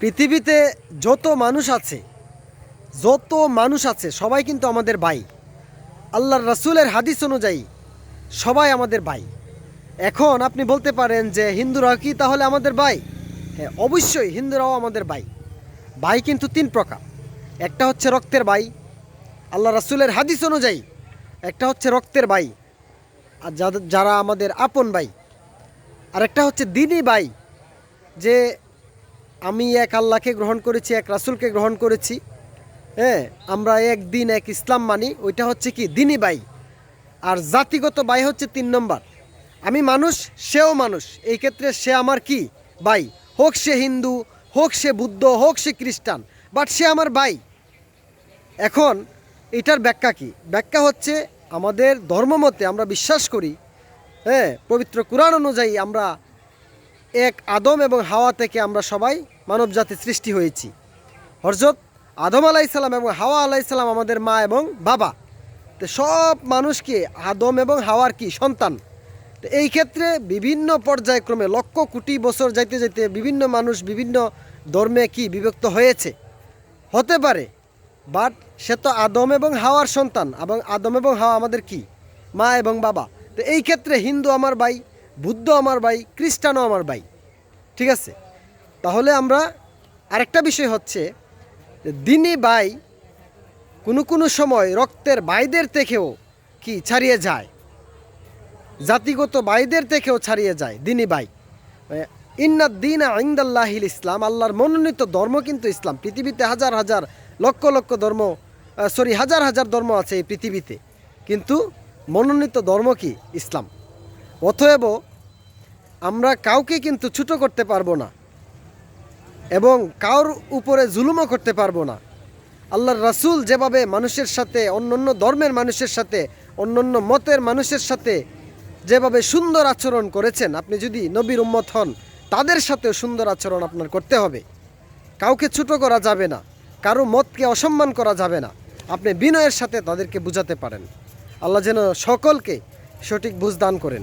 পৃথিবীতে যত মানুষ আছে, যত মানুষ আছে, সবাই কিন্তু আমাদের ভাই। আল্লাহর রাসূলের হাদিস অনুযায়ী সবাই আমাদের ভাই। এখন আপনি বলতে পারেন যে, হিন্দুরা কি তাহলে আমাদের ভাই? হ্যাঁ অবশ্যই হিন্দুরাও আমাদের ভাই। ভাই কিন্তু তিন প্রকার। একটা হচ্ছে রক্তের ভাই আল্লাহ রাসূলের হাদিস অনুযায়ী একটা হচ্ছে রক্তের ভাই, আর যারা আমাদের আপন ভাই। আর একটা হচ্ছে দিনই ভাই, যে আমি এক আল্লাহকে গ্রহণ করেছি, এক রাসূলকে গ্রহণ করেছি। হ্যাঁ আমরা এক দিন এক ইসলাম মানি, ওইটা হচ্ছে কি? দিনই ভাই আর জাতিগত বাই হচ্ছে তিন নম্বর। আমি মানুষ, সেও মানুষ। এই ক্ষেত্রে সে আমার কি? ভাই হোক সে হিন্দু, হোক সে বুদ্ধ, হোক সে খ্রিস্টান, বাট সে আমার ভাই এখন এটার ব্যাখ্যা কি? ব্যাখ্যা হচ্ছে আমাদের ধর্মমতে আমরা বিশ্বাস করি হ্যাঁ পবিত্র কোরআন অনুযায়ী আমরা এক আদম এবং হাওয়া থেকে আমরা সবাই মানব জাতি সৃষ্টি হয়েছি। হরজত আদম আলাইসাল্লাম এবং হাওয়া আলাইসাল্লাম আমাদের মা এবং বাবা। তো সব মানুষকে আদম এবং হাওয়ার কি? সন্তান। তো এই ক্ষেত্রে বিভিন্ন পর্যায়ক্রমে লক্ষ কোটি বছর যাইতে যাইতে বিভিন্ন মানুষ বিভিন্ন ধর্মে কি বিভক্ত হয়েছে? হতে পারে। বাট সে তো আদম এবং হাওয়ার সন্তান এবং আদম এবং হাওয়া আমাদের কি? মা এবং বাবা। তো এই ক্ষেত্রে হিন্দু আমার ভাই বুদ্ধ আমার ভাই, খ্রিস্টানও আমার ভাই, ঠিক আছে? তাহলে আমরা আরেকটা বিষয় হচ্ছে দিনী ভাই কোনো কোনো সময় রক্তের ভাইদের থেকেও কি ছাড়িয়ে যায়? জাতিগত ভাইদের থেকেও ছাড়িয়ে যায় দিনী ভাই। ইন্না দিন আইন্দাল্লাহিল ইসলাম, আল্লাহর মনোনীত ধর্ম কিন্তু ইসলাম। পৃথিবীতে হাজার হাজার, লক্ষ লক্ষ ধর্ম সরি হাজার হাজার ধর্ম আছে এই পৃথিবীতে। কিন্তু মনোনীত ধর্ম কি? ইসলাম। অতএব আমরা কাউকে কিন্তু ছোটো করতে পারব না এবং কার উপরে জুলুমও করতে পারব না। আল্লাহর রাসূল যেভাবে মানুষের সাথে অন্য অন্য ধর্মের মানুষের সাথে অন্য অন্য মতের মানুষের সাথে যেভাবে সুন্দর আচরণ করেছেন, আপনি যদি নবীর উম্মত হন, তাদের সাথেও সুন্দর আচরণ আপনার করতে হবে। কাউকে ছোটো করা যাবে না, কারও মতকে অসম্মান করা যাবে না। আপনি বিনয়ের সাথে তাদেরকে বুঝাতে পারেন। আল্লাহ যেন সকলকে সঠিক বুঝ দান করেন।